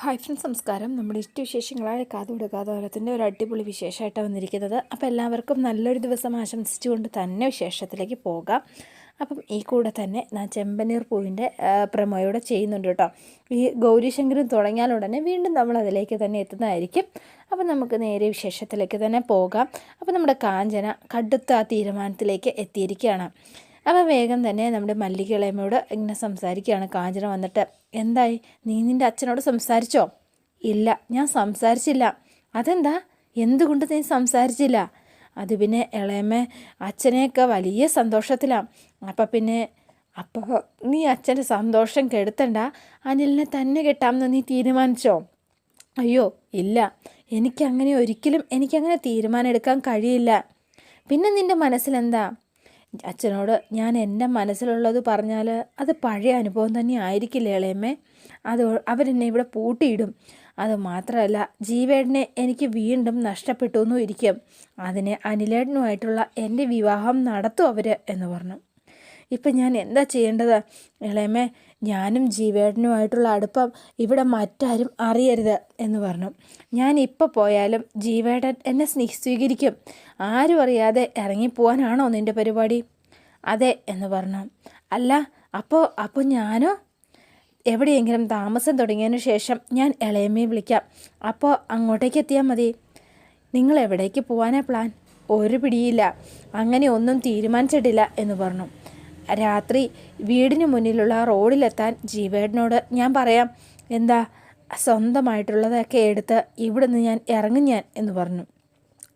Hi friends നമസ്കാരം നമ്മുടെ ഇഷ്ടവിശേഷങ്ങളായ കാതോട് കാതോരത്തിന്റെ ഒരു അടിപൊളി വിശേഷമായിട്ടാണ് വന്നിരിക്കുന്നത്. അപ്പോൾ എല്ലാവർക്കും നല്ലൊരു ദിവസം ആശംസിച്ചുകൊണ്ട് തന്നെ വിശേഷത്തിലേക്ക് പോകാം. അപ്പം ഈ കൂടെ തന്നെ ഞാൻ ചെമ്പനീർ പൂവിന്റെ പ്രമോയോടെ ചെയ്യുന്നുണ്ട് കേട്ടോ. ഈ ഗൗരിശങ്കരൻ തുടങ്ങിയാൽ ഉടനെ വീണ്ടും നമ്മൾ അതിലേക്ക് തന്നെ എത്തുന്നതായിരിക്കും. അപ്പം നമുക്ക് നേരെ വിശേഷത്തിലേക്ക് തന്നെ പോകാം. അപ്പം നമ്മുടെ കാഞ്ചന കടുത്ത തീരുമാനത്തിലേക്ക് എത്തിയിരിക്കുകയാണ്. അപ്പോൾ വേഗം തന്നെ നമ്മുടെ മല്ലികളേമ്മയോട് ഇങ്ങനെ സംസാരിക്കുകയാണ്. കാഞ്ചന വന്നിട്ട് എന്തായി? നീ നിന്റെ അച്ഛനോട് സംസാരിച്ചോ? ഇല്ല ഞാൻ സംസാരിച്ചില്ല. അതെന്താ? എന്തുകൊണ്ട് നീ സംസാരിച്ചില്ല? അത് പിന്നെ ഇളയമ്മ അച്ഛനെയൊക്കെ വലിയ സന്തോഷത്തിലാണ് അപ്പം പിന്നെ അപ്പോൾ നീ അച്ഛന്റെ സന്തോഷം കെടുത്തണ്ട. അനിലിനെ തന്നെ കിട്ടാമെന്ന് നീ തീരുമാനിച്ചോ? അയ്യോ ഇല്ല. എനിക്കങ്ങനെ ഒരിക്കലും എനിക്കങ്ങനെ തീരുമാനം എടുക്കാൻ കഴിയില്ല. പിന്നെ നിന്റെ മനസ്സിലെന്താ? അച്ഛനോട് ഞാൻ എന്റെ മനസ്സിലുള്ളത് പറഞ്ഞാൽ അത് പഴയ അനുഭവം തന്നെ ആയിരിക്കില്ല ഇളയമ്മേ? അത് അവരെന്നെ ഇവിടെ പൂട്ടിയിടും. അത് മാത്രമല്ല ജീവേടനെ എനിക്ക് വീണ്ടും നഷ്ടപ്പെട്ടു എന്നും ഇരിക്കും. അതിനെ അനിലേട്ടനുമായിട്ടുള്ള എന്റെ വിവാഹം നടത്തും അവർ എന്ന് പറഞ്ഞു. ഇപ്പം ഞാൻ എന്താ ചെയ്യേണ്ടത്? ഇളയമ്മേ ഞാനും ജീവേട്ടനുമായിട്ടുള്ള അടുപ്പം ഇവിടെ മറ്റാരും അറിയരുത് എന്ന് പറഞ്ഞു. ഞാൻ ഇപ്പോൾ പോയാലും ജീവേട്ടൻ എന്നെ സ്നേഹ സ്വീകരിക്കും. ആരും അറിയാതെ ഇറങ്ങിപ്പോവാനാണോ നിന്റെ പരിപാടി? അതെ എന്ന് പറഞ്ഞു. അല്ല അപ്പോൾ അപ്പോൾ ഞാനോ? എവിടെയെങ്കിലും താമസം തുടങ്ങിയതിന് ശേഷം ഞാൻ ഇളയമ്മയെ വിളിക്കാം. അപ്പോൾ അങ്ങോട്ടേക്ക് എത്തിയാൽ മതി. നിങ്ങൾ എവിടേക്ക് പോകാനാ പ്ലാൻ? ഒരു പിടിയില്ല. അങ്ങനെ ഒന്നും തീരുമാനിച്ചിട്ടില്ല എന്ന് പറഞ്ഞു. രാത്രി വീടിന് മുന്നിലുള്ള റോഡിലെത്താൻ ജീവേടനോട് ഞാൻ പറയാം എന്താ സ്വന്തമായിട്ടുള്ളതൊക്കെ എടുത്ത് ഇവിടുന്ന് ഞാൻ ഇറങ്ങി ഞാൻ എന്ന് പറഞ്ഞു.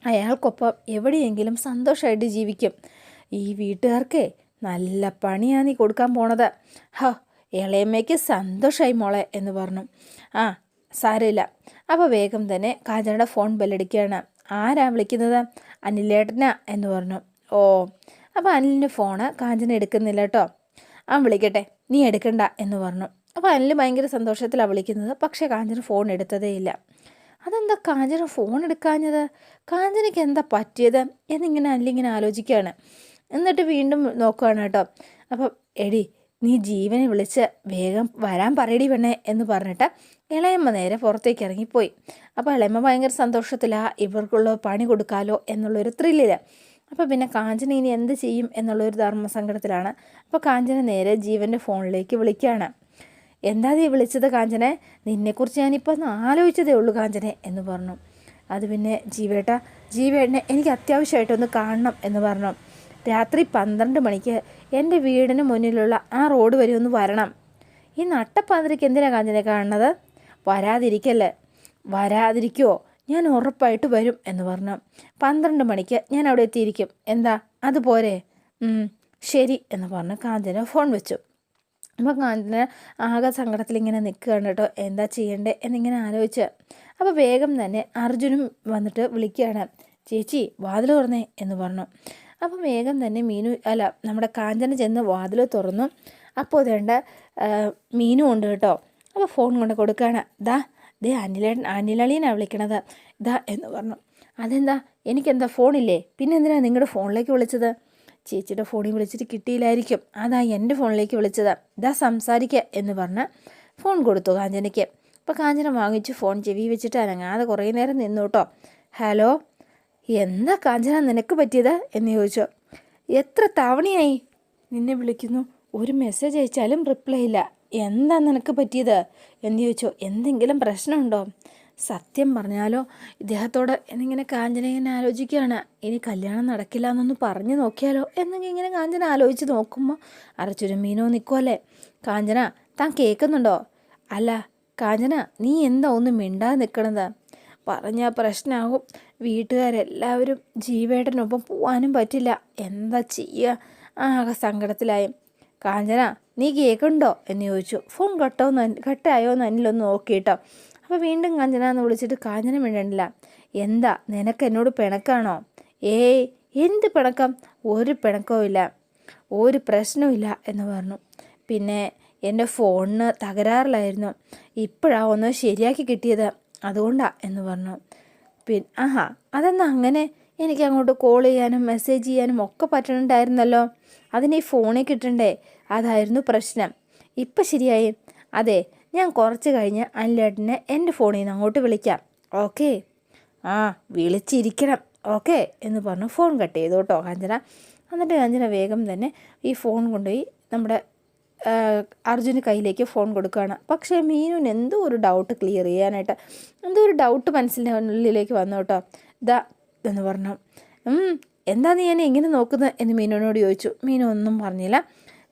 അയാൾക്കൊപ്പം എവിടെയെങ്കിലും സന്തോഷമായിട്ട് ജീവിക്കും. ഈ വീട്ടുകാർക്ക് നല്ല പണിയാണ് നീ കൊടുക്കാൻ പോണത്. ഹോ ഇളയമ്മയ്ക്ക് സന്തോഷമായി മോളെ എന്ന് പറഞ്ഞു. ആ സാരമില്ല. അപ്പോൾ വേഗം തന്നെ കാജയുടെ ഫോൺ ബെല്ലടിക്കുകയാണ്. ആരാ വിളിക്കുന്നത്? അനിലേട്ടനാ എന്ന് പറഞ്ഞു. ഓ അപ്പോൾ അനിലിന്റെ ഫോണ് കാഞ്ചന എടുക്കുന്നില്ല കേട്ടോ ആ വിളിക്കട്ടെ നീ എടുക്കണ്ട എന്ന് പറഞ്ഞു. അപ്പോൾ അനിൽ ഭയങ്കര സന്തോഷത്തിലാണ് വിളിക്കുന്നത്. പക്ഷേ കാഞ്ചന ഫോൺ എടുത്തതേ ഇല്ല. അതെന്താ കാഞ്ചന ഫോൺ എടുക്കാഞ്ഞത്? കാഞ്ചനയ്ക്ക് എന്താ പറ്റിയത്? എന്നിങ്ങനെ അനിലിങ്ങനെ ആലോചിക്കുകയാണ്. എന്നിട്ട് വീണ്ടും നോക്കുകയാണ് കേട്ടോ അപ്പം എടി നീ ജീവനെ വിളിച്ച് വേഗം വരാൻ പറയടി പെണ്ണേ എന്ന് പറഞ്ഞിട്ട് ഇളയമ്മ നേരെ പുറത്തേക്ക് ഇറങ്ങിപ്പോയി. അപ്പോൾ ഇളയമ്മ ഭയങ്കര സന്തോഷത്തിലാണ് ഇവർക്കുള്ള പണി കൊടുക്കാലോ എന്നുള്ളൊരു ത്രില്ലിൽ അപ്പോൾ പിന്നെ കാഞ്ചന ഇനി എന്ത് ചെയ്യും എന്നുള്ളൊരു ധർമ്മസങ്കടത്തിലാണ്. അപ്പോൾ കാഞ്ചന നേരെ ജീവന്റെ ഫോണിലേക്ക് വിളിക്കുകയാണ് എന്താ നീ വിളിച്ചത് കാഞ്ചനെ? നിന്നെക്കുറിച്ച് ഞാനിപ്പോൾ ഒന്ന് ആലോചിച്ചതേ ഉള്ളൂ കാഞ്ചനെ എന്ന് പറഞ്ഞു. അത് പിന്നെ ജീവേട്ട ജീവേട്ടനെ എനിക്ക് അത്യാവശ്യമായിട്ടൊന്ന് കാണണം എന്ന് പറഞ്ഞു. രാത്രി പന്ത്രണ്ട് മണിക്ക് എന്റെ വീടിന് മുന്നിലുള്ള ആ റോഡ് വരെ ഒന്ന് വരണം. ഈ നട്ടപ്പാതിരിക്ക് എന്തിനാണ് കാഞ്ചനെ കാണുന്നത്? വരാതിരിക്കല്ലേ? വരാതിരിക്കുമോ ഞാൻ ഉറപ്പായിട്ട് വരും എന്ന് പറഞ്ഞു. പന്ത്രണ്ട് മണിക്ക് ഞാൻ അവിടെ എത്തിയിരിക്കും. എന്താ? അതുപോരെ ശരി എന്ന് പറഞ്ഞ് കാഞ്ചന ഫോൺ വെച്ചു. അപ്പോൾ കാഞ്ചന ആകെ സങ്കടത്തിൽ ഇങ്ങനെ നിൽക്കുകയാണ് കേട്ടോ. എന്താ ചെയ്യണ്ടേ എന്നിങ്ങനെ ആലോചിച്ച്. അപ്പോൾ വേഗം തന്നെ അർജുനും വന്നിട്ട് വിളിക്കുകയാണ്. ചേച്ചി വാതിൽ തുറന്നേ എന്ന് പറഞ്ഞു. അപ്പോൾ വേഗം തന്നെ മീനു അല്ല നമ്മുടെ കാഞ്ചന ചെന്ന് വാതിൽ തുറന്നു. അപ്പോൾ അതേണ്ട മീനും ഉണ്ട് കേട്ടോ. അപ്പോൾ ഫോൺ കൊണ്ട് കൊടുക്കുകയാണ്. ദാ ദേ അനിലൻ അനിലളിയനാണ് വിളിക്കണത്. ഇതാ എന്ന് പറഞ്ഞു. അതെന്താ? എനിക്കെന്താ ഫോണില്ലേ? പിന്നെ എന്തിനാണ് നിങ്ങളുടെ ഫോണിലേക്ക് വിളിച്ചത്? ചേച്ചിയുടെ ഫോണിൽ വിളിച്ചിട്ട് കിട്ടിയില്ലായിരിക്കും. അതാ എന്റെ ഫോണിലേക്ക് വിളിച്ചത്. ഇതാ സംസാരിക്കുക എന്ന് പറഞ്ഞ് ഫോൺ കൊടുത്തു കാഞ്ചനയ്ക്ക്. അപ്പോൾ കാഞ്ചന വാങ്ങിച്ച് ഫോൺ ചെവി വെച്ചിട്ട് അനങ്ങാതെ കുറേ നേരം നിന്നു കേട്ടോ. ഹലോ? എന്താ കാഞ്ചന നിനക്ക് പറ്റിയത്? എന്ന് ചോദിച്ചു. എത്ര തവണയായി നിന്നെ വിളിക്കുന്നു? ഒരു മെസ്സേജ് അയച്ചാലും റിപ്ലൈ ഇല്ല. എന്താ നിനക്ക് പറ്റിയത്? എന്ന് ചോദിച്ചു. എന്തെങ്കിലും പ്രശ്നമുണ്ടോ? സത്യം പറഞ്ഞാലോ ഇദ്ദേഹത്തോട് എന്നിങ്ങനെ കാഞ്ചന ആലോചിക്കുകയാണ്. ഇനി കല്യാണം നടക്കില്ല എന്നൊന്ന് പറഞ്ഞു നോക്കിയാലോ? എന്നെങ്കിൽ ഇങ്ങനെ കാഞ്ചന ആലോചിച്ച് നോക്കുമ്പോൾ അരച്ചുരം മീനോ നിൽക്കുമല്ലേ കാഞ്ചന താൻ കേൾക്കുന്നുണ്ടോ? അല്ല കാഞ്ചന നീ എന്താ ഒന്നും മിണ്ടാതെ നിൽക്കണത് പറഞ്ഞാൽ പ്രശ്നമാകും വീട്ടുകാരെല്ലാവരും ജീവേട്ടനൊപ്പം പോകാനും പറ്റില്ല. എന്താ ചെയ്യുക ആകെ സങ്കടത്തിലായി. കാഞ്ചന നീ കേൾക്കുന്നുണ്ടോ എന്ന് ചോദിച്ചു. ഫോൺ കട്ടോ? കട്ടായോ? എന്ന് അനിലൊന്ന് നോക്കിയിട്ടോ അപ്പോൾ വീണ്ടും കാഞ്ചന എന്ന് വിളിച്ചിട്ട് കാഞ്ചന മിണ്ടണ്ടില്ല എന്താ? നിനക്ക് എന്നോട് പിണക്കാണോ? ഏയ് എന്ത് പിണക്കം? ഒരു പിണക്കവും ഇല്ല. ഒരു പ്രശ്നവും എന്ന് പറഞ്ഞു. പിന്നെ എന്റെ ഫോണിന് തകരാറിലായിരുന്നു. ഇപ്പോഴാണ് ഒന്ന് ശരിയാക്കി കിട്ടിയത്. അതുകൊണ്ടാ എന്ന് പറഞ്ഞു. പിന്നെ ആഹാ അതെന്നാ അങ്ങനെ? എനിക്ക് അങ്ങോട്ട് കോൾ ചെയ്യാനും മെസ്സേജ് ചെയ്യാനും ഒക്കെ പറ്റണുണ്ടായിരുന്നല്ലോ. അതിന് ഫോണിൽ കിട്ടണ്ടേ? അതായിരുന്നു പ്രശ്നം. ഇപ്പം ശരിയായി. അതെ ഞാൻ കുറച്ച് കഴിഞ്ഞ് അനിലേട്ടനെ എന്റെ ഫോണിൽ നിന്ന് അങ്ങോട്ട് വിളിക്കാം. ഓക്കെ? ആ വിളിച്ചിരിക്കണം. ഓക്കെ? എന്ന് പറഞ്ഞ് ഫോൺ കട്ട് ചെയ്തു കേട്ടോ കാഞ്ചന. എന്നിട്ട് കാഞ്ചന വേഗം തന്നെ ഈ ഫോൺ കൊണ്ടുപോയി നമ്മുടെ അർജുന് കയ്യിലേക്ക് ഫോൺ കൊടുക്കുകയാണ്. പക്ഷേ മീനുവിന് എന്തോ ഒരു ഡൗട്ട് ക്ലിയർ ചെയ്യാനായിട്ട് എന്തോ ഒരു ഡൗട്ട് മനസ്സിന്റെ ഉള്ളിലേക്ക് വന്നു കേട്ടോ. ദ എന്ന് പറഞ്ഞു. എന്താ നീ എന്നെ എങ്ങനെ നോക്കുന്നത് എന്ന് മീനുവിനോട് ചോദിച്ചു. മീനു ഒന്നും പറഞ്ഞില്ല.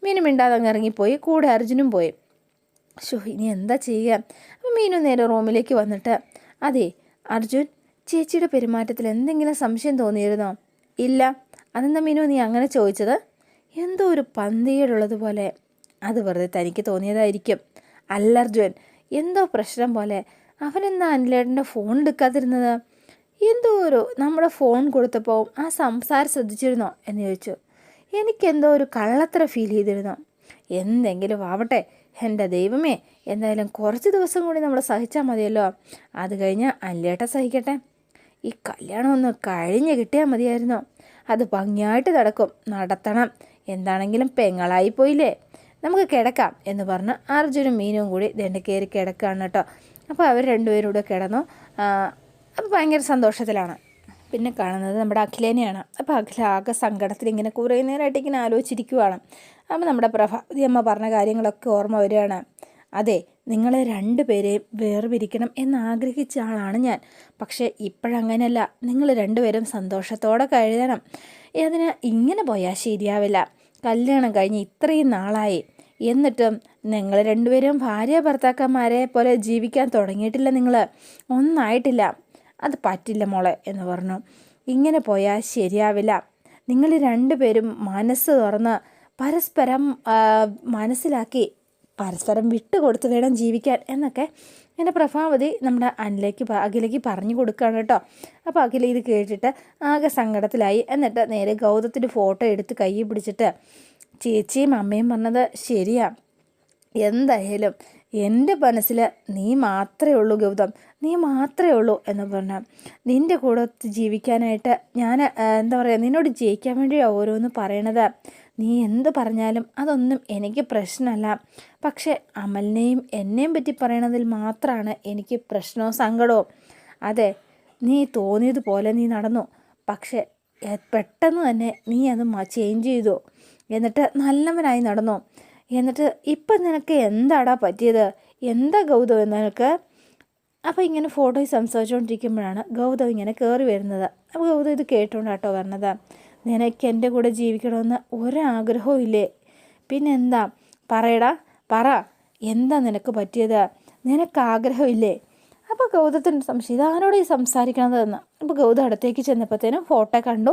മീനു മിണ്ടാതെ അങ്ങ് ഇറങ്ങിപ്പോയി. കൂടെ അർജുനും പോയി. ഷോ ഇനി എന്താ ചെയ്യുക അപ്പം മീനു നേരെ റൂമിലേക്ക് വന്നിട്ട് അതെ അർജുൻ ചേച്ചിയുടെ പെരുമാറ്റത്തിൽ എന്തെങ്കിലും സംശയം തോന്നിയിരുന്നോ? ഇല്ല. അതെന്താ മീനു നീ അങ്ങനെ ചോദിച്ചത്? എന്തോ ഒരു പന്തികേടുള്ളതുപോലെ അത് വെറുതെ തനിക്ക് തോന്നിയതായിരിക്കും. അല്ല അർജുൻ എന്തോ പ്രശ്നം പോലെ. അവനെന്താ അനിലേട്ടന്റെ ഫോൺ എടുക്കാതിരുന്നത്? എന്തോ ഒരു നമ്മുടെ ഫോൺ കൊടുത്തപ്പോൾ ആ സംസാരം ശ്രദ്ധിച്ചിരുന്നോ എന്ന് ചോദിച്ചു. എനിക്കെന്തോ ഒരു കള്ളത്ര ഫീൽ ചെയ്തിരുന്നു. എന്തെങ്കിലും ആവട്ടെ എന്റെ ദൈവമേ എന്തായാലും കുറച്ച് ദിവസം കൂടി നമ്മൾ സഹിച്ചാൽ മതിയല്ലോ. അത് കഴിഞ്ഞ് അല്ലേട്ട സഹിക്കട്ടെ. ഈ കല്യാണം ഒന്ന് കഴിഞ്ഞ് കിട്ടിയാൽ മതിയായിരുന്നു. അത് ഭംഗിയായിട്ട് നടക്കും നടത്തണം. എന്താണെങ്കിലും പെങ്ങളായി പോയില്ലേ? നമുക്ക് കിടക്കാം എന്ന് പറഞ്ഞ് അർജുനും മീനും കൂടി ദണ്ട് കിടക്കുകയാണ് കേട്ടോ. അപ്പോൾ അവർ രണ്ടുപേരും കൂടെ കിടന്നു. അപ്പോൾ ഭയങ്കര സന്തോഷത്തിലാണ്. പിന്നെ കാണുന്നത് നമ്മുടെ അഖിലേനെയാണ്. അപ്പോൾ അഖില ആകെ സങ്കടത്തിൽ ഇങ്ങനെ കുറേ നേരമായിട്ട് ഇങ്ങനെ ആലോചിച്ചിരിക്കുവാണ്. അപ്പോൾ നമ്മുടെ പ്രഭാതി അമ്മ പറഞ്ഞ കാര്യങ്ങളൊക്കെ ഓർമ്മ വരികയാണ്. അതെ നിങ്ങളെ രണ്ടുപേരെയും വേർപിരിക്കണം എന്ന് ആഗ്രഹിച്ച ആളാണ് ഞാൻ. പക്ഷേ ഇപ്പോഴങ്ങനെയല്ല നിങ്ങൾ രണ്ടുപേരും സന്തോഷത്തോടെ കഴുതണം. അതിന് ഇങ്ങനെ പോയാൽ ശരിയാവില്ല. കല്യാണം കഴിഞ്ഞ് ഇത്രയും നാളായി. എന്നിട്ടും നിങ്ങൾ രണ്ടുപേരും ഭാര്യ ഭർത്താക്കന്മാരെ പോലെ ജീവിക്കാൻ തുടങ്ങിയിട്ടില്ല നിങ്ങൾ ഒന്നായിട്ടില്ല. അത് പറ്റില്ല മോളെ എന്ന് പറഞ്ഞു. ഇങ്ങനെ പോയാൽ ശരിയാവില്ല. നിങ്ങൾ രണ്ടുപേരും മനസ്സ് തുറന്ന് പരസ്പരം മനസ്സിലാക്കി പരസ്പരം വിട്ടുകൊടുത്ത് വേണം ജീവിക്കാൻ എന്നൊക്കെ എന്റെ പ്രഭാവതി നമ്മുടെ അനിലേക്ക് അഖിലേക്ക് പറഞ്ഞു കൊടുക്കുകയാണ് കേട്ടോ. അപ്പോൾ അഖില ഇത് കേട്ടിട്ട് ആകെ സങ്കടത്തിലായി. എന്നിട്ട് നേരെ ഗൗതത്തിന്റെ ഫോട്ടോ എടുത്ത് കൈ പിടിച്ചിട്ട് ചേച്ചിയും അമ്മയും പറഞ്ഞത് ശരിയാ. എന്തായാലും എന്റെ മനസ്സിൽ നീ മാത്രമേ ഉള്ളൂ ഗൗതം. നീ മാത്രമേ ഉള്ളൂ എന്ന് പറഞ്ഞാൽ നിന്റെ കൂടെ ജീവിക്കാനായിട്ട് ഞാൻ എന്താ പറയുക നിന്നോട് ജയിക്കാൻ വേണ്ടിയാണ് ഓരോന്ന് പറയണത്. നീ എന്ത് പറഞ്ഞാലും അതൊന്നും എനിക്ക് പ്രശ്നമല്ല. പക്ഷേ അമലിനെയും എന്നെയും പറ്റി പറയണതിൽ മാത്രമാണ് എനിക്ക് പ്രശ്നവും സങ്കടവും. അതെ നീ തോന്നിയതുപോലെ നീ നടന്നു. പക്ഷേ പെട്ടെന്ന് തന്നെ നീ അത് ചേഞ്ച് ചെയ്തു. എന്നിട്ട് നല്ലവനായി നടന്നു. എന്നിട്ട് ഇപ്പം നിനക്ക് എന്താടാ പറ്റിയത്? എന്താ ഗൗതം നിനക്ക്? അപ്പോൾ ഇങ്ങനെ ഫോട്ടോയിൽ സംസാരിച്ചുകൊണ്ടിരിക്കുമ്പോഴാണ് ഗൗതം ഇങ്ങനെ കയറി വരുന്നത്. അപ്പോൾ ഗൗതവ് ഇത് കേട്ടോണ്ടാട്ടോ വരണത് നിനക്ക് എന്റെ കൂടെ ജീവിക്കണമെന്ന് ഒരാഗ്രഹവും ഇല്ലേ? പിന്നെന്താ? പറയടാ പറ. എന്താ നിനക്ക് പറ്റിയത്? നിനക്ക് ആഗ്രഹമില്ലേ അപ്പോൾ ഗൗതത്തിന് സംശയം ഇതാരോട് ഈ സംസാരിക്കണതെന്ന്? അപ്പോൾ ഗൗതം അടുത്തേക്ക് ചെന്നപ്പോഴത്തേനും ഫോട്ടോ കണ്ടു.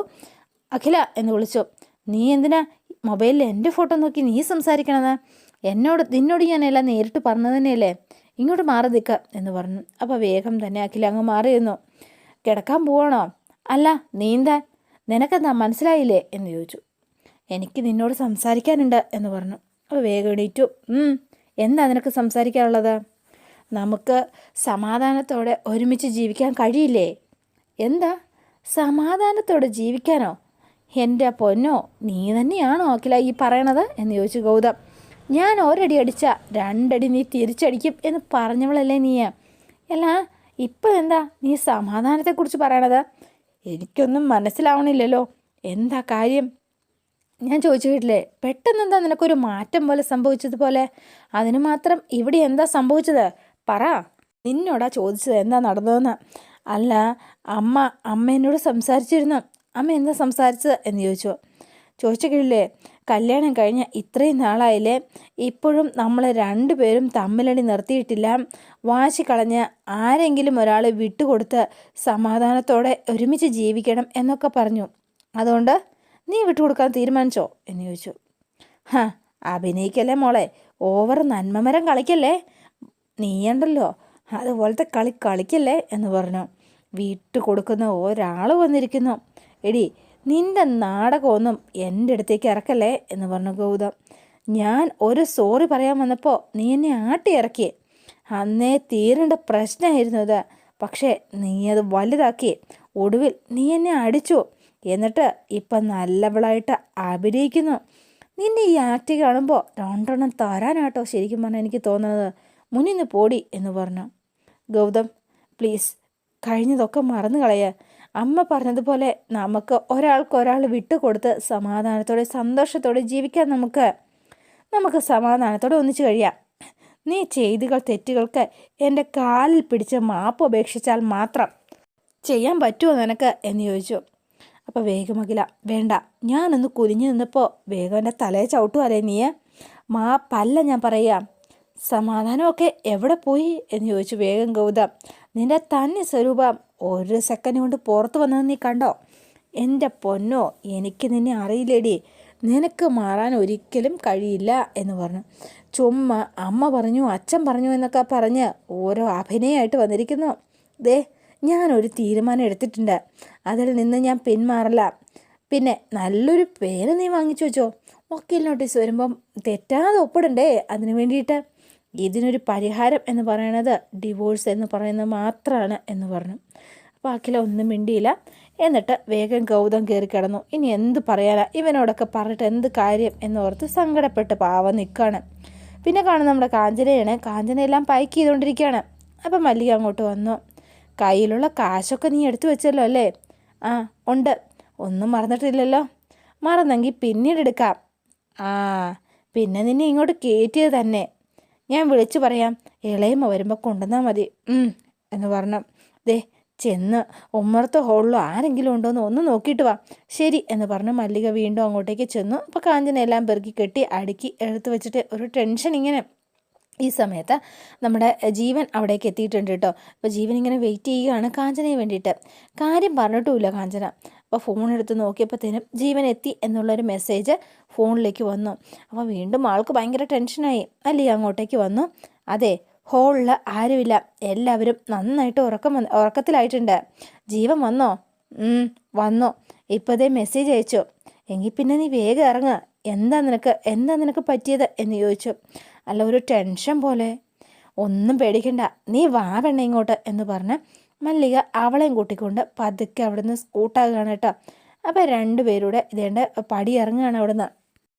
അഖില എന്ന് വിളിച്ചു. നീ എന്തിനാ മൊബൈലിൽ എന്റെ ഫോട്ടോ നോക്കി നീ സംസാരിക്കണത്? എന്നോട് നിന്നോട് ഞാൻ എല്ലാം നേരിട്ട് പറഞ്ഞു തന്നെയല്ലേ? ഇങ്ങോട്ട് മാറി നിൽക്ക എന്ന് പറഞ്ഞു. അപ്പോൾ വേഗം തന്നെ അഖില അങ്ങ് മാറി നിന്നു കിടക്കാൻ പോവാണോ? അല്ല നീന്താൻ നിനക്കെന്താ മനസ്സിലായില്ലേ എന്ന് ചോദിച്ചു. എനിക്ക് നിന്നോട് സംസാരിക്കാനുണ്ട് എന്ന് പറഞ്ഞു. അപ്പോൾ വേഗം എണീറ്റു. എന്താ നിനക്ക് സംസാരിക്കാനുള്ളത്? നമുക്ക് സമാധാനത്തോടെ ഒരുമിച്ച് ജീവിക്കാൻ കഴിയില്ലേ? എന്താ? സമാധാനത്തോടെ ജീവിക്കാനോ? എന്റെ പൊന്നോ നീ തന്നെയാണോ അഖില ഈ പറയണത്? എന്ന് ചോദിച്ചു ഗൗതം. ഞാൻ ഒരടി അടിച്ച രണ്ടടി നീ തിരിച്ചടിക്കും എന്ന് പറഞ്ഞവളല്ലേ നീ? അല്ല ഇപ്പം എന്താ നീ സമാധാനത്തെക്കുറിച്ച് പറയണത്? എനിക്കൊന്നും മനസ്സിലാവണില്ലല്ലോ. എന്താ കാര്യം? ഞാൻ ചോദിച്ചു കേട്ടില്ലേ പെട്ടെന്ന് എന്താ നിനക്കൊരു മാറ്റം പോലെ സംഭവിച്ചതുപോലെ? അതിന് മാത്രം ഇവിടെ എന്താ സംഭവിച്ചത്? പറ. നിന്നോടാ ചോദിച്ചത് എന്താ നടന്നതെന്ന്. അല്ല അമ്മ അമ്മ എന്നോട് സംസാരിച്ചിരുന്നു. അമ്മ എന്താ സംസാരിച്ചത് എന്ന് ചോദിച്ചു. ചോദിച്ചു കേട്ടില്ലേ കല്യാണം കഴിഞ്ഞ ഇത്രയും നാളായില്ലേ? ഇപ്പോഴും നമ്മൾ രണ്ടുപേരും തമ്മിലടി നിർത്തിയിട്ടില്ല. വാശി കളഞ്ഞ് ആരെങ്കിലും ഒരാളെ വിട്ടുകൊടുത്ത് സമാധാനത്തോടെ ഒരുമിച്ച് ജീവിക്കണം എന്നൊക്കെ പറഞ്ഞു. അതുകൊണ്ട് നീ വിട്ടുകൊടുക്കാൻ തീരുമാനിച്ചോ? എന്ന് ചോദിച്ചു. ഹാ അഭിനയിക്കല്ലേ മോളെ? ഓവർ നന്മമരം കളിക്കല്ലേ? നീയണ്ടല്ലോ? അതുപോലത്തെ കളി കളിക്കല്ലേ? എന്ന് പറഞ്ഞു. വിട്ടു കൊടുക്കുന്ന ഒരാൾ വന്നിരിക്കുന്നു. എടി നിന്റെ നാടകമൊന്നും എന്റെ അടുത്തേക്ക് ഇറക്കല്ലേ എന്ന് പറഞ്ഞു ഗൗതം. ഞാൻ ഒരു സോറി പറയാൻ വന്നപ്പോൾ നീ എന്നെ ആട്ടി ഇറക്കി അന്നേ തീരേണ്ട പ്രശ്നമായിരുന്നു ഇത് പക്ഷേ നീ അത് വലുതാക്കി. ഒടുവിൽ നീ എന്നെ അടിച്ചു. എന്നിട്ട് ഇപ്പം നല്ലവളായിട്ട് അഭിനയിക്കുന്നു. നിന്നെ ഈ ആക്ട് കാണുമ്പോൾ രണ്ടെണ്ണം തരാനാട്ടോ ശരിക്കും പറഞ്ഞാൽ എനിക്ക് തോന്നുന്നത്. മുന്നിൽ നിന്ന് പോടി എന്ന് പറഞ്ഞു. ഗൗതം പ്ലീസ് കഴിഞ്ഞതൊക്കെ മറന്നു കളയ. അമ്മ പറഞ്ഞതുപോലെ നമുക്ക് ഒരാൾക്ക് ഒരാൾ വിട്ടുകൊടുത്ത് സമാധാനത്തോടെ സന്തോഷത്തോടെ ജീവിക്കാൻ നമുക്ക് നമുക്ക് സമാധാനത്തോടെ ഒന്നിച്ചു കഴിയാം. നീ ചെയ്തുകൾ തെറ്റുകൾക്ക് എന്റെ കാലിൽ പിടിച്ച് മാപ്പ് ഉപേക്ഷിച്ചാൽ മാത്രം ചെയ്യാൻ പറ്റുമോ നിനക്ക്? എന്ന് ചോദിച്ചു. അപ്പോൾ വേഗമകില വേണ്ട ഞാനൊന്ന് കുനിഞ്ഞു നിന്നപ്പോൾ വേഗം തലയെ ചവിട്ടുമല്ലേ നീ? മാപ്പല്ല ഞാൻ പറയാം സമാധാനമൊക്കെ എവിടെ പോയി? എന്ന് ചോദിച്ചു വേഗം ഗൗതം. നിന്റെ തന്നെ സ്വരൂപം ഒരു സെക്കൻഡ് കൊണ്ട് പുറത്ത് വന്നത് നീ കണ്ടോ? എന്റെ പൊന്നോ എനിക്ക് നിന്നെ അറിയില്ലേടി. നിനക്ക് മാറാൻ ഒരിക്കലും കഴിയില്ല എന്ന് പറഞ്ഞു. ചുമ്മ അമ്മ പറഞ്ഞു അച്ഛൻ പറഞ്ഞു എന്നൊക്കെ പറഞ്ഞ് ഓരോ അഭിനയമായിട്ട് വന്നിരിക്കുന്നു. ദേ ഞാനൊരു തീരുമാനം എടുത്തിട്ടുണ്ട്. അതിൽ നിന്ന് ഞാൻ പിന്മാറില്ല. പിന്നെ നല്ലൊരു പേര് നീ വാങ്ങിച്ചു വെച്ചോ. വക്കീൽ നോട്ടീസ് വരുമ്പം തെറ്റാതെ ഒപ്പിടണ്ടേ? അതിന് വേണ്ടിയിട്ട് ഇതിനൊരു പരിഹാരം എന്ന് പറയണത് ഡിവോഴ്സ് എന്ന് പറയുന്നത് മാത്രമാണ് എന്ന് പറഞ്ഞു. അപ്പോൾ അഖില ഒന്നും മിണ്ടിയില്ല. എന്നിട്ട് വേഗം ഗൗതം കയറി കിടന്നു. ഇനി എന്ത് പറയാനാ? ഇവനോടൊക്കെ പറഞ്ഞിട്ട് എന്ത് കാര്യം എന്ന് എന്നോർത്ത് സങ്കടപ്പെട്ട് പാവം നിൽക്കുകയാണ് പിന്നെ കാണുന്ന നമ്മുടെ കാഞ്ചനയാണ് കാഞ്ചനയെല്ലാം പൈക്ക് ചെയ്തുകൊണ്ടിരിക്കുകയാണ് അപ്പം മല്ലിക അങ്ങോട്ട് വന്നു. കയ്യിലുള്ള കാശൊക്കെ നീ എടുത്തു വെച്ചല്ലോ അല്ലേ? ആ ഉണ്ട്. ഒന്നും മറന്നിട്ടില്ലല്ലോ. മറന്നെങ്കിൽ പിന്നീട് എടുക്കാം. ആ പിന്നെ നിന്നെ ഇങ്ങോട്ട് കയറ്റിയത് തന്നെ. ഞാൻ വിളിച്ചു പറയാം. ഇളയമ്മ വരുമ്പോൾ കൊണ്ടുവന്നാൽ മതി. എന്ന് പറഞ്ഞു. ദേ ചെന്ന് ഉമ്മറത്തെ ഹോളിലോ ആരെങ്കിലും ഉണ്ടോ എന്ന് ഒന്ന് നോക്കിയിട്ട് വാ. ശരി എന്ന് പറഞ്ഞ്. മല്ലിക വീണ്ടും അങ്ങോട്ടേക്ക് ചെന്നു. അപ്പോൾ കാഞ്ചന എല്ലാം പെറുക്കി കെട്ടി അടുക്കി എടുത്ത് വെച്ചിട്ട് ഒരു ടെൻഷൻ ഇങ്ങനെ ഈ സമയത്ത് നമ്മുടെ ജീവൻ അവിടേക്ക് എത്തിയിട്ടുണ്ട് കേട്ടോ അപ്പോൾ ജീവൻ ഇങ്ങനെ വെയിറ്റ് ചെയ്യുകയാണ് കാഞ്ചനയെ വേണ്ടിയിട്ട്. കാര്യം പറഞ്ഞിട്ടുമില്ല കാഞ്ചന. അപ്പോൾ ഫോൺ എടുത്ത് നോക്കിയപ്പോഴത്തേനും ജീവൻ എത്തി എന്നുള്ളൊരു മെസ്സേജ് ഫോണിലേക്ക് വന്നു. അപ്പോൾ വീണ്ടും ആൾക്ക് ഭയങ്കര ടെൻഷനായി അല്ലേ അങ്ങോട്ടേക്ക് വന്നു. അതെ ഹോളിൽ ആരുമില്ല. എല്ലാവരും നന്നായിട്ട് ഉറക്കം വന്ന് ഉറക്കത്തിലായിട്ടുണ്ട്. ജീവൻ വന്നോ? വന്നോ. ഇപ്പോഴത്തെ മെസ്സേജ് അയച്ചു. എങ്കിൽ പിന്നെ നീ വേഗം ഇറങ്ങുക എന്താ നിനക്ക് എന്താ നിനക്ക് പറ്റിയത്? എന്ന് ചോദിച്ചു. അല്ല ഒരു ടെൻഷൻ പോലെ. ഒന്നും പേടിക്കണ്ട. നീ വാ പെണ്ണ ഇങ്ങോട്ട് എന്ന് പറഞ്ഞ് മല്ലിക അവളെയും കൂട്ടിക്കൊണ്ട് പതുക്കെ അവിടുന്ന് സ്കൂട്ടാകുകയാണ് കേട്ടോ. അപ്പോൾ രണ്ടുപേരൂടെ ഇതേണ്ട പടി ഇറങ്ങുകയാണ് അവിടുന്ന്.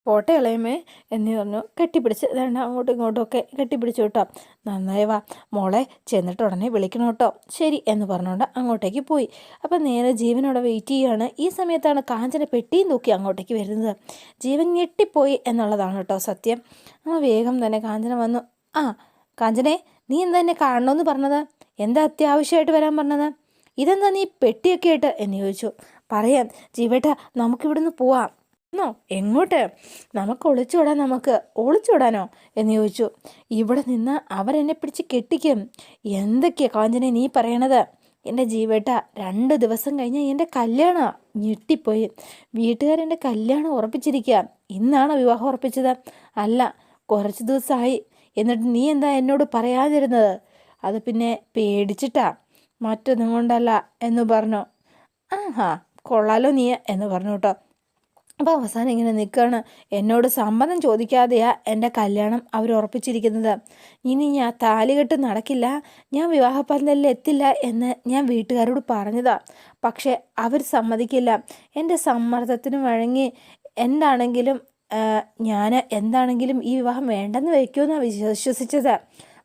പോട്ടെ ഇളയമേ എന്ന് പറഞ്ഞു കെട്ടിപ്പിടിച്ച് ഇതേണ്ട അങ്ങോട്ടും ഇങ്ങോട്ടും ഒക്കെ കെട്ടിപ്പിടിച്ചു കേട്ടോ. നന്നായി വാ മോളെ ചെന്നിട്ട് ഉടനെ വിളിക്കണം കേട്ടോ. ശരി എന്ന് പറഞ്ഞുകൊണ്ട് അങ്ങോട്ടേക്ക് പോയി. അപ്പം നേരെ ജീവനോടെ വെയിറ്റ് ചെയ്യുകയാണ് ഈ സമയത്താണ് കാഞ്ചന പെട്ടിയും തൂക്കി അങ്ങോട്ടേക്ക് വരുന്നത്. ജീവൻ ഞെട്ടിപ്പോയി എന്നുള്ളതാണ് കേട്ടോ സത്യം. ആ വേഗം തന്നെ കാഞ്ചന വന്നു. ആ കാഞ്ചനെ നീ എന്താ എന്നെ കാണണമെന്ന് പറഞ്ഞത്? എന്താ അത്യാവശ്യമായിട്ട് വരാൻ പറഞ്ഞത്? ഇതെന്താ നീ പെട്ടിയൊക്കെ ആയിട്ട് എന്ന് ചോദിച്ചു. പറയാം ജീവേട്ട നമുക്കിവിടുന്ന് പോവാം. എന്നോ എങ്ങോട്ട്? നമുക്ക് ഒളിച്ചോടാൻ നമുക്ക് ഒളിച്ചോടാനോ എന്ന് ചോദിച്ചു. ഇവിടെ നിന്ന് അവരെന്നെ പിടിച്ച് കെട്ടിക്കും. എന്തൊക്കെയാ കാഞ്ചനെ നീ പറയണത്? എന്റെ ജീവേട്ട രണ്ട് ദിവസം കഴിഞ്ഞാൽ എന്റെ കല്യാണം. ഞെട്ടിപ്പോയി. വീട്ടുകാരെന്റെ കല്യാണം ഉറപ്പിച്ചിരിക്കുക ഇന്നാണ് വിവാഹം ഉറപ്പിച്ചത്? അല്ല കുറച്ച് ദിവസമായി. എന്നിട്ട് നീ എന്താ എന്നോട് പറയാതിരുന്നത്? അത് പിന്നെ പേടിച്ചിട്ടാ. മറ്റൊന്നും കൊണ്ടല്ല എന്ന് പറഞ്ഞു. ആഹാ കൊള്ളാലോ നീ എന്ന് പറഞ്ഞു കേട്ടോ. അപ്പോൾ അവസാനം ഇങ്ങനെ നിൽക്കുകയാണ് എന്നോട് സമ്മതം ചോദിക്കാതെയാ എന്റെ കല്യാണം അവർ ഉറപ്പിച്ചിരിക്കുന്നത്. ഇനി ഞാൻ താലികെട്ട് നടക്കില്ല ഞാൻ വിവാഹപ്പന്തലിൽ എത്തില്ല എന്ന് ഞാൻ വീട്ടുകാരോട് പറഞ്ഞതാ. പക്ഷേ അവർ സമ്മതിക്കില്ല. എന്റെ സമ്മർദ്ദത്തിന് വഴങ്ങി എന്താണെങ്കിലും ഞാൻ എന്താണെങ്കിലും ഈ വിവാഹം വേണ്ടെന്ന് വയ്ക്കുമെന്നാണ് വിശ്വസിച്ചത്.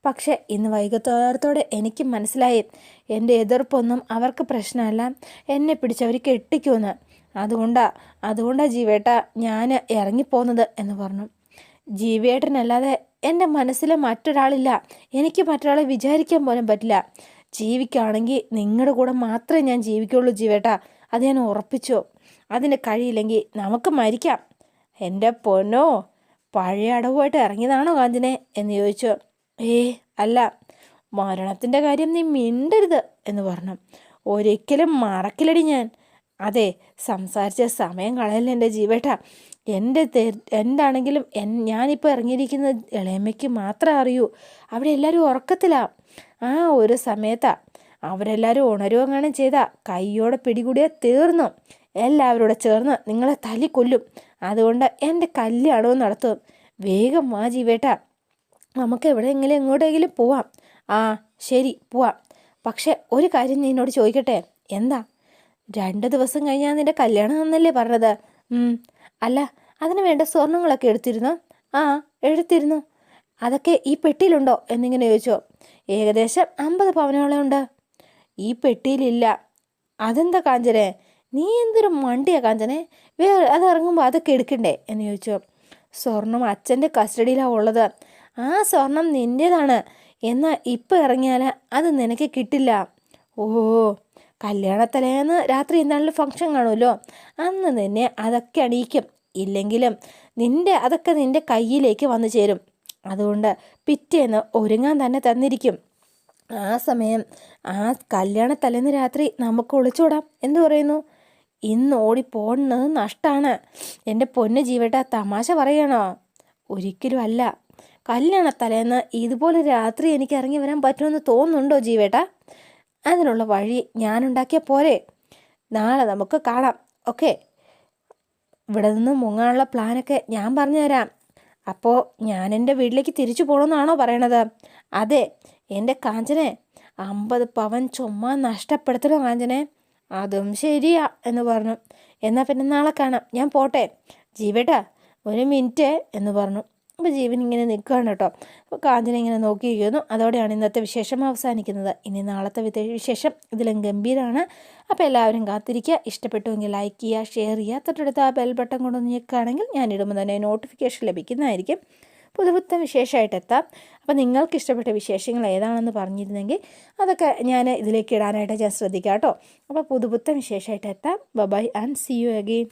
പക്ഷേ ഇന്ന് വൈകുന്നേരത്തോടെ എനിക്ക് മനസ്സിലായി. എന്റെ എതിർപ്പൊന്നും അവർക്ക് പ്രശ്നമല്ല. എന്നെ പിടിച്ചവർ കെട്ടിക്കുമെന്ന് അതുകൊണ്ടാ അതുകൊണ്ടാ ജീവേട്ട ഞാൻ ഇറങ്ങിപ്പോന്നത് എന്ന് പറഞ്ഞു. ജീവേട്ടനല്ലാതെ എന്റെ മനസ്സിൽ മറ്റൊരാളില്ല. എനിക്ക് മറ്റൊരാളെ വിചാരിക്കാൻ പോലും പറ്റില്ല. ജീവിക്കുകയാണെങ്കിൽ നിങ്ങളുടെ കൂടെ മാത്രമേ ഞാൻ ജീവിക്കുള്ളൂ ജീവേട്ട. അത് ഞാൻ ഉറപ്പിച്ചു. അതിന് കഴിയില്ലെങ്കിൽ നമുക്ക് മരിക്കാം. എന്റെ പൊന്നോ പഴയ അടവുമായിട്ട് ഇറങ്ങിയതാണോ കാഞ്ചനെ എന്ന് ചോദിച്ചു. ഏ അല്ല മരണത്തിന്റെ കാര്യം നീ മിണ്ടരുത് എന്ന് പറഞ്ഞു. ഒരിക്കലും മറക്കില്ലടി ഞാൻ. അതെ സംസാരിച്ച സമയം കളയല്ല എന്റെ ജീവേട്ട. എന്റെ എന്താണെങ്കിലും എൻ ഞാനിപ്പോൾ ഇറങ്ങിയിരിക്കുന്നത് ഇളയമ്മയ്ക്ക് മാത്രമേ അറിയൂ. അവിടെ എല്ലാവരും ഉറക്കത്തിലാ. ആ ഒരു സമയത്താ. അവരെല്ലാവരും ഉണരുവങ്ങാനും ചെയ്താൽ കയ്യോടെ പിടികൂടിയ തീർന്നു. എല്ലാവരോടെ ചേർന്ന് നിങ്ങളെ തല്ലി കൊല്ലും. അതുകൊണ്ട് എന്റെ കല്യാണവും നടത്തും. വേഗം വാ ജീവേട്ട. നമുക്ക് എവിടെയെങ്കിലും എങ്ങോട്ടെങ്കിലും പോവാം. ആ ശരി പോവാം. പക്ഷേ ഒരു കാര്യം നീ എന്നോട് ചോദിക്കട്ടെ? എന്താ? രണ്ട് ദിവസം കഴിഞ്ഞാൽ നിന്റെ കല്യാണം എന്നല്ലേ പറഞ്ഞത്? അല്ല അതിന് വേണ്ട സ്വർണങ്ങളൊക്കെ എടുത്തിരുന്നു? ആ എടുത്തിരുന്നു. അതൊക്കെ ഈ പെട്ടിയിലുണ്ടോ എന്നിങ്ങനെ ചോദിച്ചോ. ഏകദേശം അമ്പത് പവനോളം ഉണ്ട്. ഈ പെട്ടിയിലില്ല. അതെന്താ കാഞ്ചനെ? നീ എന്തൊരു മണ്ടിയാ കാഞ്ചനെ? വേറെ അത് ഇറങ്ങുമ്പോൾ അതൊക്കെ എടുക്കണ്ടേ? എന്ന് ചോദിച്ചു. സ്വർണം അച്ഛന്റെ കസ്റ്റഡിയിലാണ് ഉള്ളത്. ആ സ്വർണം നിന്റേതാണ് എന്നാൽ ഇപ്പം ഇറങ്ങിയാൽ അത് നിനക്ക് കിട്ടില്ല. ഓ കല്യാണത്തലേന്ന് രാത്രി എന്താണെങ്കിലും ഫംഗ്ഷൻ കാണുമല്ലോ അന്ന് നിന്നെ അതൊക്കെ അണിയിക്കും. ഇല്ലെങ്കിലും നിന്റെ അതൊക്കെ നിന്റെ കയ്യിലേക്ക് വന്നു ചേരും. അതുകൊണ്ട് പിറ്റേന്ന് ഒരുങ്ങാൻ തന്നെ തന്നിരിക്കും. ആ സമയം ആ കല്യാണത്തലേന്ന് രാത്രി നമുക്ക് ഒളിച്ചോടാം എന്ന് പറയുന്നു? ഇന്ന് ഓടിപ്പോടുന്നത് നഷ്ടമാണ് എന്റെ പൊന്ന് ജീവട്ട തമാശ പറയണോ? ഒരിക്കലും അല്ല. കല്യാണത്തലേന്ന് ഇതുപോലെ രാത്രി എനിക്ക് ഇറങ്ങി വരാൻ പറ്റുമെന്ന് തോന്നുന്നുണ്ടോ ജീവേട്ട? അതിനുള്ള വഴി ഞാനുണ്ടാക്കിയ പോരെ. നാളെ നമുക്ക് കാണാം. ഓക്കെ. ഇവിടെ നിന്ന് മുങ്ങാനുള്ള പ്ലാനൊക്കെ ഞാൻ പറഞ്ഞുതരാം. അപ്പോൾ ഞാൻ എന്റെ വീട്ടിലേക്ക് തിരിച്ചു പോകണമെന്നാണോ പറയണത്? അതെ എന്റെ കാഞ്ചനെ. അമ്പത് പവൻ ചുമ്മാ നഷ്ടപ്പെടുത്തണോ കാഞ്ചനെ. അതും ശരിയാ എന്ന് പറഞ്ഞു. എന്നാൽ പിന്നെ നാളെ കാണാം. ഞാൻ പോട്ടെ. ജീവേട്ടാ ഒരു മിനിറ്റ് എന്ന് പറഞ്ഞു. അപ്പോൾ ജീവൻ ഇങ്ങനെ നിൽക്കുകയാണ് കേട്ടോ. അപ്പോൾ കാഞ്ചന ഇങ്ങനെ നോക്കിയിരിക്കുന്നു അതോടെയാണ് ഇന്നത്തെ വിശേഷം അവസാനിക്കുന്നത്. ഇനി നാളത്തെ വിശേഷം ഇതിലും ഗംഭീരമാണ് അപ്പോൾ എല്ലാവരും കാത്തിരിക്കുക. ഇഷ്ടപ്പെട്ടുവെങ്കിൽ ലൈക്ക് ചെയ്യുക ഷെയർ ചെയ്യുക. തൊട്ടടുത്ത് ആ ബെൽ ബട്ടൺ കൊണ്ടൊന്ന് ഞെക്കുകയാണെങ്കിൽ ഞാൻ ഇടുമ്പോൾ തന്നെ നോട്ടിഫിക്കേഷൻ ലഭിക്കുന്നതായിരിക്കും. പുതുപുത്തൻ വിശേഷമായിട്ട് എത്താം. അപ്പോൾ നിങ്ങൾക്ക് ഇഷ്ടപ്പെട്ട വിശേഷങ്ങൾ ഏതാണെന്ന് പറഞ്ഞിരുന്നെങ്കിൽ അതൊക്കെ ഞാൻ ഇതിലേക്ക് ഇടാനായിട്ട് ഞാൻ ശ്രദ്ധിക്കാം കേട്ടോ. അപ്പോൾ പുതുപുത്തൻ വിശേഷമായിട്ട് എത്താം. Bye and see you again